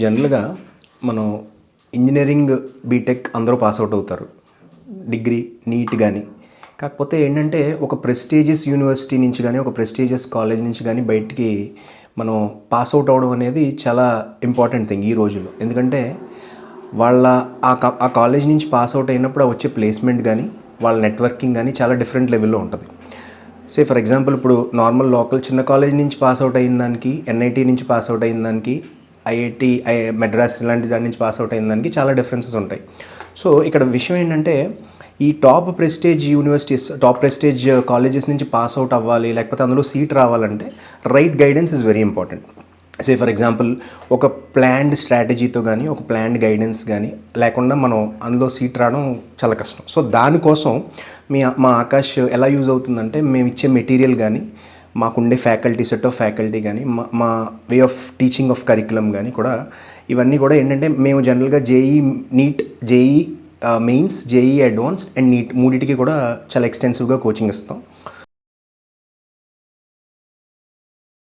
జనరల్గా మనం engineering BTech అందరూ పాస్ అవుట్ అవుతారు. డిగ్రీ నీట్ కానీ కాకపోతే ఏంటంటే ఒక ప్రెస్టీజియస్ యూనివర్సిటీ నుంచి కానీ ఒక ప్రెస్టీజియస్ కాలేజ్ నుంచి కానీ బయటికి మనం పాస్ అవుట్ అవ్వడం అనేది చాలా ఇంపార్టెంట్ థింగ్ ఈ రోజుల్లో. ఎందుకంటే వాళ్ళ ఆ ఆ కాలేజ్ నుంచి పాస్ అవుట్ అయినప్పుడు వచ్చే ప్లేస్మెంట్ కానీ వాళ్ళ నెట్వర్కింగ్ కానీ చాలా డిఫరెంట్ లెవెల్లో ఉంటుంది. సే ఫర్ ఎగ్జాంపుల్ ఇప్పుడు నార్మల్ లోకల్ చిన్న కాలేజ్ నుంచి పాస్ అవుట్ అయిన దానికి ఎన్ఐటీ నుంచి పాస్ అవుట్ అయిన దానికి ఐఐటి ఐ మెడ్రాస్ ఇలాంటి దాని నుంచి పాస్ అవుట్ అయిన దానికి చాలా డిఫరెన్సెస్ ఉంటాయి. సో ఇక్కడ విషయం ఏంటంటే ఈ top prestige universities top prestige colleges నుంచి పాస్ అవుట్ అవ్వాలి లేకపోతే అందులో సీట్ రావాలంటే right guidance is very important say for example ఒక ప్లాన్డ్ స్ట్రాటజీతో కానీ ఒక ప్లాన్డ్ గైడెన్స్ కానీ లేకుండా మనం అందులో సీట్ రావడం చాలా కష్టం. సో దానికోసం మీ మా ఆకాష్ ఎలా యూజ్ అవుతుందంటే మేము ఇచ్చే మెటీరియల్ కానీ మాకుండే ఫ్యాకల్టీ సెట్ ఆఫ్ ఫ్యాకల్టీ కానీ మా మా way of teaching of curriculum కానీ కూడా ఇవన్నీ కూడా ఏంటంటే మేము జనరల్గా JEE NEET JEE mains JEE advanced and NEET మూడింటికి కూడా చాలా ఎక్స్టెన్సివ్గా కోచింగ్ ఇస్తాం.